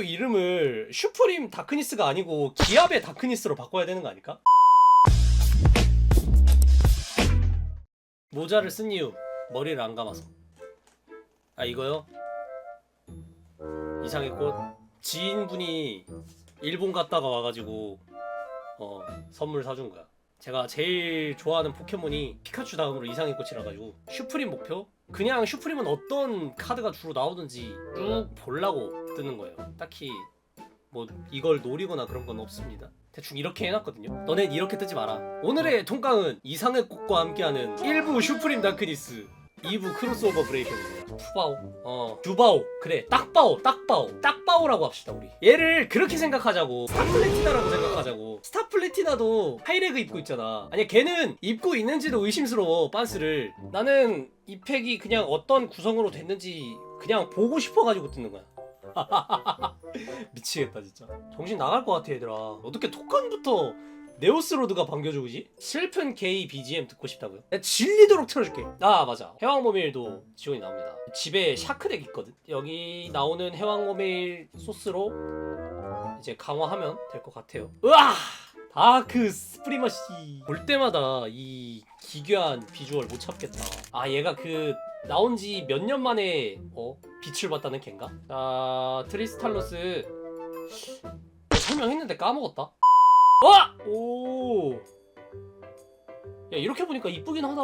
또 이름을 슈프림 다크니스가 아니고 기압의 다크니스로 바꿔야 되는 거 아닐까? 모자를 쓴 이유 머리를 안 감아서 아 이거요? 이상의 꽃 지인분이 일본 갔다가 와가지고 어 선물 사준 거야 제가 제일 좋아하는 포켓몬이 피카츄 다음으로 이상의 꽃이라 가지고 슈프림 목표? 그냥 슈프림은 어떤 카드가 주로 나오든지 쭉 보려고 뜨는 거예요. 딱히 뭐 이걸 노리거나 그런 건 없습니다. 대충 이렇게 해놨거든요. 너넨 이렇게 뜨지 마라. 오늘의 통깡은 이상의 꽃과 함께하는 1부 슈프림 다크니스 2부 크로스오버 브레이크입니다. 푸바오. 어. 주바오. 그래. 딱바오 딱바오. 딱바오라고 합시다 우리. 얘를 그렇게 생각하자고. 스타플래티나라고 생각하자고. 스타플래티나도 하이레그 입고 있잖아. 아니 걔는 입고 있는지도 의심스러워 빤스를. 나는 이 팩이 그냥 어떤 구성으로 됐는지 그냥 보고 싶어가지고 뜯는 거야. 미치겠다 진짜. 정신 나갈 것 같아 얘들아. 어떻게 토큰부터 네오스로드가 반겨주지? 슬픈 게이 BGM 듣고 싶다고요? 내가 질리도록 틀어줄게. 아 맞아. 해왕모밀도 지원이 나옵니다. 집에 샤크덱 있거든? 여기 나오는 해왕모밀 소스로 이제 강화하면 될 것 같아요. 으아! 다크 스프리머시! 볼 때마다 이 기괴한 비주얼 못 참겠다. 아 얘가 그 나온 지 몇 년 만에 어 빛을 봤다는 걘가? 자 트리스탈로스. 설명했는데 까먹었다 와! 오! 야 이렇게 보니까 이쁘긴 하다.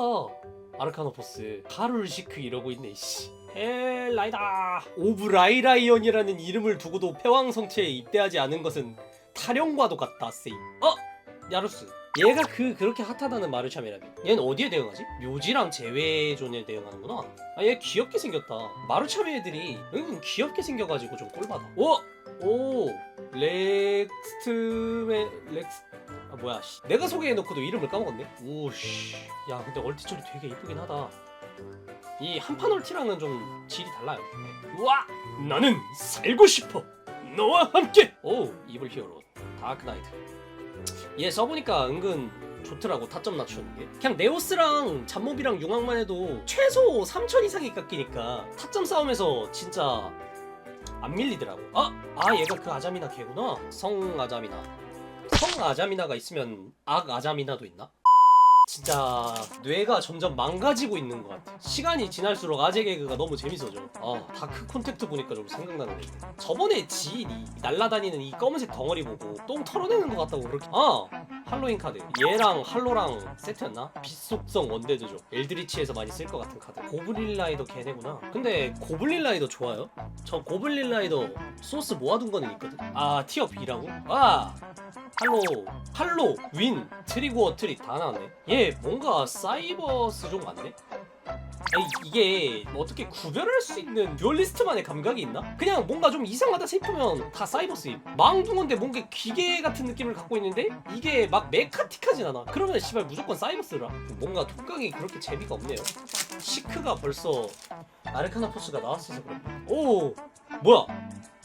아르카노포스. 가룰시크 이러고 있네 씨. 헬라이다. 오브 라이라이언이라는 이름을 두고도 패왕성체에 입대하지 않은 것은 타령과도 같다 세이. 어? 야루스. 얘가 그 그렇게 핫하다는 마르참이라며. 얘는 어디에 대응하지? 묘지랑 제외존에 대응하는구나. 아 얘 귀엽게 생겼다. 마르참 애들이 은근 귀엽게 생겨가지고 좀 꼴받아 오! 오 렉스트메 렉스 아 뭐야 씨. 내가 소개해놓고도 이름을 까먹었네? 오씨. 야 근데 얼티처리 되게 이쁘긴 하다. 이 한판 얼티랑은 좀 질이 달라요. 우와! 나는 살고 싶어. 너와 함께. 오 이블 히어로 다크나이트. 얘 써보니까 은근 좋더라고 타점 낮추는 게. 그냥 네오스랑 잡몹이랑 융합만 해도 최소 3000 이상이 깎이니까 타점 싸움에서 진짜 안 밀리더라고 아! 아 얘가 그 아자미나 걔구나 성 아자미나 성 아자미나가 있으면 악 아자미나도 있나? 진짜 뇌가 점점 망가지고 있는 것 같아. 시간이 지날수록 아재 개그가 너무 재밌어져. 아 다크 콘택트 보니까 좀 생각나는 게. 저번에 지인이 날라다니는 이 검은색 덩어리 보고 똥 털어내는 것 같다고 그렇게. 아 할로윈 카드. 얘랑 할로랑 세트였나? 빛속성 원데드죠. 엘드리치에서 많이 쓸 것 같은 카드. 고블린 라이더 걔네구나. 근데 고블린 라이더 좋아요? 저 고블린 라이더 소스 모아둔 거는 있거든. 아 티어 B라고? 아 할로 할로 윈 트리고 트리 다 나왔네 얘 뭔가 사이버스 좀 같네 아니, 이게 뭐 어떻게 구별할 수 있는 듀얼리스트만의 감각이 있나? 그냥 뭔가 좀 이상하다 싶으면 다 사이버스임 망둥어인데 뭔가 기계 같은 느낌을 갖고 있는데 이게 막 메카틱하진 않아 그러면 씨발 무조건 사이버 스라 뭔가 독강이 그렇게 재미가 없네요 시크가 벌써 아르카나 포스가 나왔어서 그래 오 뭐야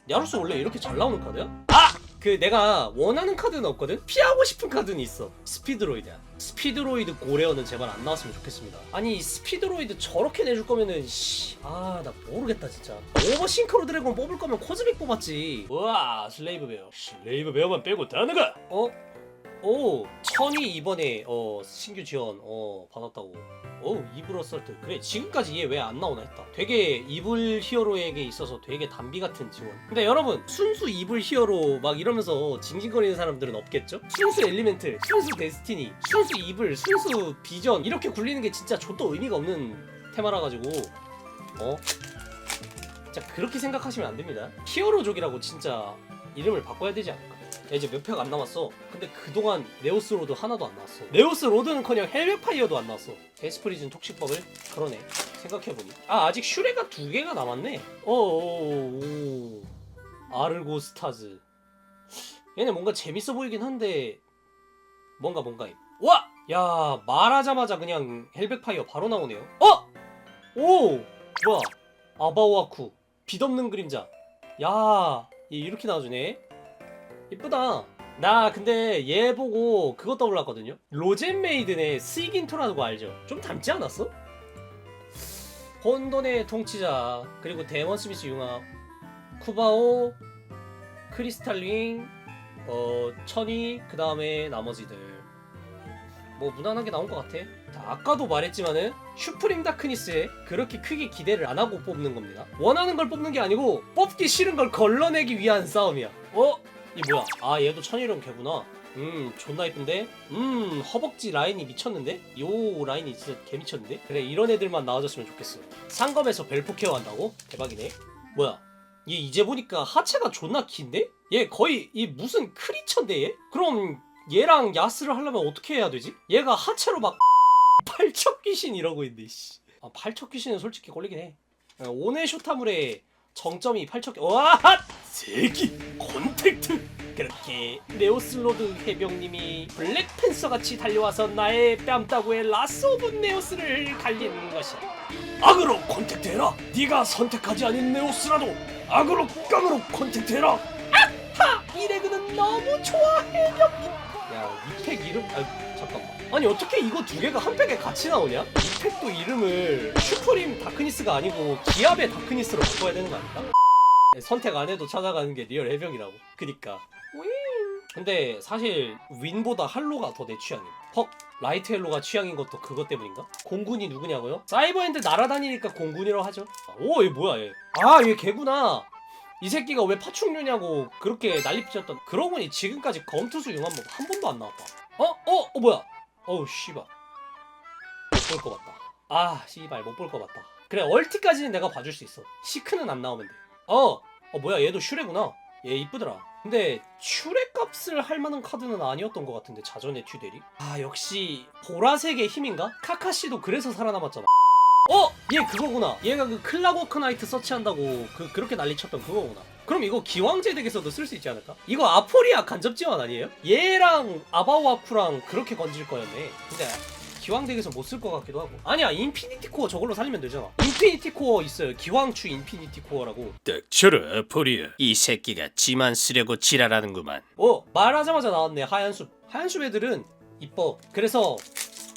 야루스 원래 이렇게 잘 나오는 카드야? 아! 그 내가 원하는 카드는 없거든? 피하고 싶은 카드는 있어. 스피드로이드야. 스피드로이드 고레어는 제발 안 나왔으면 좋겠습니다. 아니 스피드로이드 저렇게 내줄 거면은 씨 아 나 모르겠다 진짜. 오버 싱크로 드래곤 뽑을 거면 코즈믹 뽑았지. 우와 슬레이브 베어. 슬레이브 베어만 빼고 다 나가 어? 오 천이 이번에 어 신규 지원 어 받았다고. 오 이블 어설트. 그래 지금까지 얘 왜 안 나오나 했다. 되게 이블 히어로에게 있어서 되게 단비 같은 지원. 근데 여러분 순수 이블 히어로 막 이러면서 징징거리는 사람들은 없겠죠? 순수 엘리멘트 순수 데스티니 순수 이블 순수 비전 이렇게 굴리는 게 진짜 좆도 의미가 없는 테마라 가지고. 어? 진짜 그렇게 생각하시면 안 됩니다. 히어로족이라고 진짜 이름을 바꿔야 되지 않을까 야, 이제 몇 팩 안 남았어. 근데 그동안 네오스 로드 하나도 안 나왔어. 네오스 로드는 커녕 헬벳파이어도 안 나왔어. 데스프리즌 톡식법을 그러네. 생각해보니. 아 아직 슈레가 두 개가 남았네. 어어어. 아르고 스타즈. 얘네 뭔가 재밌어 보이긴 한데 뭔가 뭔가. 와! 야 말하자마자 그냥 헬벳파이어 바로 나오네요. 어! 오! 뭐야? 아바오아쿠. 빛없는 그림자. 야, 얘 이렇게 나와주네. 이쁘다. 나 근데 얘 보고 그거 떠올랐거든요. 로젠 메이든의 스이긴토라고 알죠? 좀 닮지 않았어? 혼돈의 통치자 그리고 데몬 스미스 융합 쿠바오 크리스탈링, 어 천이 그 다음에 나머지들 뭐 무난하게 나온 것 같아. 자, 아까도 말했지만은 슈프림 다크니스에 그렇게 크게 기대를 안 하고 뽑는 겁니다. 원하는 걸 뽑는 게 아니고 뽑기 싫은 걸 걸러내기 위한 싸움이야. 어? 이 뭐야? 아 얘도 천일용 개구나. 음 존나 이쁜데? 음 허벅지 라인이 미쳤는데? 요 라인이 진짜 개 미쳤는데? 그래 이런 애들만 나와줬으면 좋겠어. 상검에서 벨포 케어 한다고? 대박이네. 뭐야? 얘 이제 보니까 하체가 존나 긴데? 얘 거의 이 무슨 크리처인데 얘? 그럼 얘랑 야스를 하려면 어떻게 해야 되지? 얘가 하체로 막 팔척 귀신 이러고 있네 씨. 아, 팔척 귀신은 솔직히 걸리긴 해. 어, 오네 쇼타물의 정점이 팔척 와 세기 콘택트 그렇게 네오슬로드 해병님이 블랙팬서 같이 달려와서 나의 뺨따구에 라스 오브 네오스를 갈리는 것이야. 악으로 콘택트해라. 네가 선택하지 않은 네오스라도 악으로 깡으로 콘택트해라. 아하 이 레그는 너무 좋아 해병님. 야이 팩 이름 아 잠깐만. 아니 어떻게 이거 두 개가 한 팩에 같이 나오냐? 이 팩도 이름을 슈프림 다크니스가 아니고 기압의 다크니스로 바꿔야 되는 거 아닐까? 선택 안 해도 찾아가는 게 리얼 해병이라고. 그니까. 근데 사실 윈보다 할로가 더 내 취향임. 헉 라이트 헬로가 취향인 것도 그것 때문인가? 공군이 누구냐고요? 사이버핸드 날아다니니까 공군이라고 하죠. 오, 얘 뭐야 얘? 아, 얘 개구나. 이 새끼가 왜 파충류냐고 그렇게 난리 피쳤던. 그러고 보니 지금까지 검투수 융합 한 번도 안 나왔다. 어? 어? 어 뭐야? 어우 씨발. 못 볼 것 같다. 아, 씨발 못 볼 것 같다. 그래, 얼티까지는 내가 봐줄 수 있어. 시크는 안 나오면 돼. 어, 어 뭐야 얘도 슈레구나. 얘 이쁘더라. 근데 슈레 값을 할 만한 카드는 아니었던 것 같은데 자전의 튜델이. 아 역시 보라색의 힘인가? 카카시도 그래서 살아남았잖아. 어, 얘 그거구나. 얘가 그 클라워크 나이트 서치한다고 그 그렇게 난리쳤던 그거구나. 그럼 이거 기왕제 덱에서도 쓸 수 있지 않을까? 이거 아포리아 간접 지원 아니에요? 얘랑 아바와쿠랑 그렇게 건질 거였네. 근데 기왕 덱에서 못 쓸 것 같기도 하고. 아니야, 인피니티 코어 저걸로 살리면 되잖아. 인피니티 코어 있어요. 기왕추 인피니티 코어라고. 닥쳐라 포리야 이 새끼가 지만 쓰려고 지랄하는구만 어, 말하자마자 나왔네. 하얀 숲. 하얀 숲 애들은 이뻐. 그래서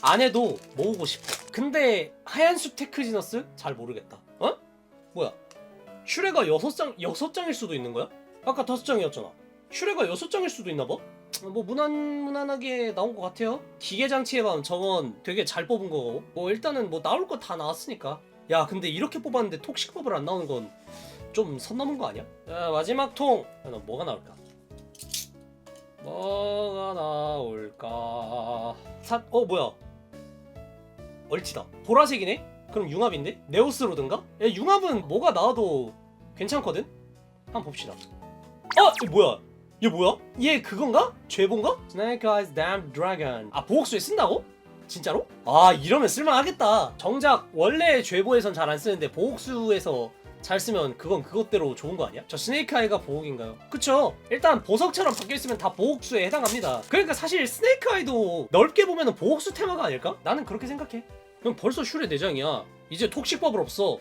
안 해도 모으고 싶어. 근데 하얀 숲 테크지너스 잘 모르겠다. 어? 뭐야? 슈레가 여섯 장 여섯 장일 수도 있는 거야? 아까 다섯 장이었잖아. 슈레가 여섯 장일 수도 있나 봐? 어, 뭐 무난 무난하게 나온 것 같아요. 기계 장치의 밤 저건 되게 잘 뽑은 거고. 뭐 일단은 뭐 나올 거 다 나왔으니까. 야 근데 이렇게 뽑았는데 톡식법을 안 나오는 건 좀 선 넘은 거 아니야? 자 마지막 통. 야, 너 뭐가 나올까? 뭐가 나올까? 사, 어 뭐야? 얼치다. 보라색이네? 그럼 융합인데? 네오스로든가? 야, 융합은 뭐가 나와도 괜찮거든? 한번 봅시다. 어, 얘 뭐야? 얘 뭐야? 얘 그건가? 죄본가? Snake Eyes Damn Dragon. 아 보옥수에 쓴다고? 진짜로? 아 이러면 쓸만하겠다. 정작 원래 죄보에선 잘 안 쓰는데 보옥수에서 잘 쓰면 그건 그것대로 좋은 거 아니야? 저 스네이크 아이가 보옥인가요? 그쵸 일단 보석처럼 바뀌어있으면 다 보옥수에 해당합니다 그러니까 사실 스네이크 아이도 넓게 보면 보옥수 테마가 아닐까? 나는 그렇게 생각해 그럼 벌써 슈레 내장이야 이제 톡식법을 없어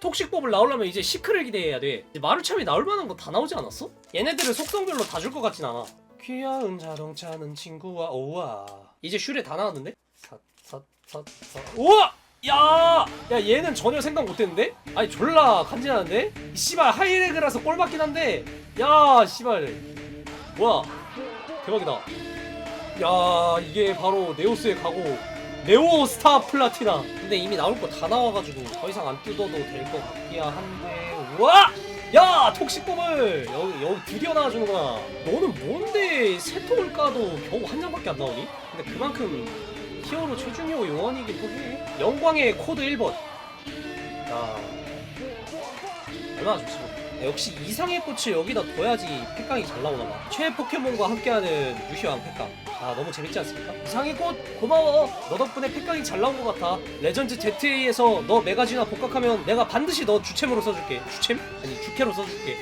톡식법을 나오려면 이제 시크를 기대해야 돼 마루참이 나올 만한 거 다 나오지 않았어? 얘네들을 속성별로 다 줄 것 같진 않아 귀여운 자동차는 친구와 오와 이제 슈레 다 나왔는데? 삿삿삿삿 우와! 야! 야 얘는 전혀 생각 못했는데? 아니 졸라 간지나는데? 이 씨발 하이레그라서 꼴 받긴 한데 야 씨발 뭐야 대박이다 야 이게 바로 네오스의 가고 네오 스타 플라티나 근데 이미 나올 거 다 나와가지고 더 이상 안 뜯어도 될 것 같기야 한데 우와! 야 톡식법을 여기, 여기 드디어 나와주는구나 너는 뭔데 세 통을 까도 겨우 한 장밖에 안 나오니? 근데 그만큼 히어로 최중요 요원이기도 해. 영광의 코드 1번. 야. 얼마나 좋지. 야, 역시 이상의 꽃을 여기다 둬야지 팩강이 잘 나오나 봐. 최애 포켓몬과 함께하는 유시왕 팩강. 아 너무 재밌지 않습니까? 이상의 꽃 고마워. 너 덕분에 팩강이 잘 나온 것 같아. 레전드 ZA에서 너 메가지나 복각하면 내가 반드시 너 주챔으로 써줄게. 주챔? 아니 주캐로 써줄게.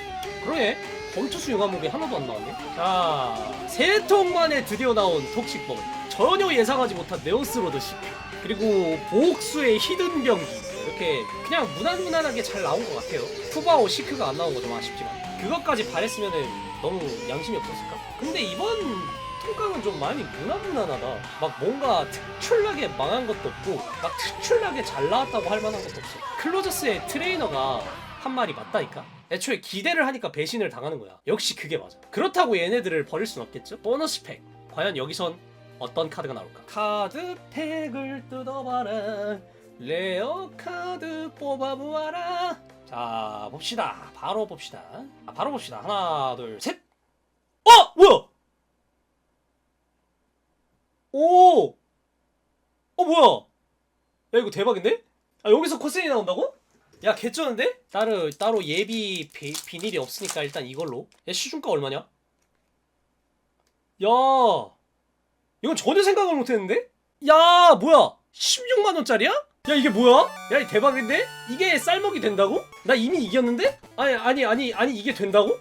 그러네. 검투수 융합목이 하나도 안 나왔네. 자, 세 통 만에 드디어 나온 톡식법. 전혀 예상하지 못한 네오스 로드 시 그리고 보옥수의 히든 병기. 이렇게 그냥 무난무난하게 잘 나온 것 같아요. 푸바오 시크가 안 나온 거 좀 아쉽지만. 그것까지 바랬으면은 너무 양심이 없었을까? 근데 이번 통깡은 좀 많이 무난무난하다. 막 뭔가 특출나게 망한 것도 없고, 막 특출나게 잘 나왔다고 할 만한 것도 없어. 클로저스의 트레이너가 한 말이 맞다니까? 애초에 기대를 하니까 배신을 당하는 거야. 역시 그게 맞아. 그렇다고 얘네들을 버릴 순 없겠죠? 보너스 팩. 과연 여기선 어떤 카드가 나올까? 카드 팩을 뜯어봐라. 레어 카드 뽑아보아라. 자, 봅시다. 바로 봅시다. 아, 바로 봅시다. 하나, 둘, 셋. 어! 뭐야? 오! 어, 뭐야? 야, 이거 대박인데? 아, 여기서 코스이 나온다고? 야, 개쩌는데? 따로, 따로 예비 비, 비닐이 없으니까 일단 이걸로. 야, 시중가 얼마냐? 야, 이건 전혀 생각을 못했는데? 야, 뭐야? 16만원짜리야? 야, 이게 뭐야? 야, 이 대박인데? 이게 쌀먹이 된다고? 나 이미 이겼는데? 아니, 아니, 아니, 아니, 이게 된다고?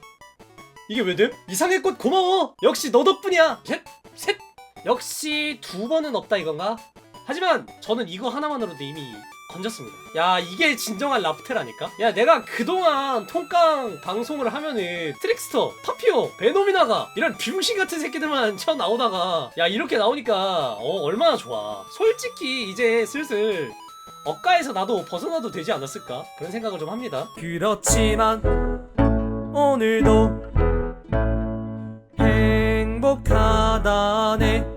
이게 왜 됨? 이상의 꽃 고마워! 역시 너 덕분이야! 셋! 셋! 역시 두 번은 없다 이건가? 하지만 저는 이거 하나만으로도 이미 건졌습니다. 야 이게 진정한 라프테라니까? 야 내가 그동안 통깡 방송을 하면은 트릭스터, 파피오, 베노미나가 이런 병신 같은 새끼들만 쳐 나오다가 야 이렇게 나오니까 어 얼마나 좋아. 솔직히 이제 슬슬 억가에서 나도 벗어나도 되지 않았을까? 그런 생각을 좀 합니다. 그렇지만 오늘도 행복하다네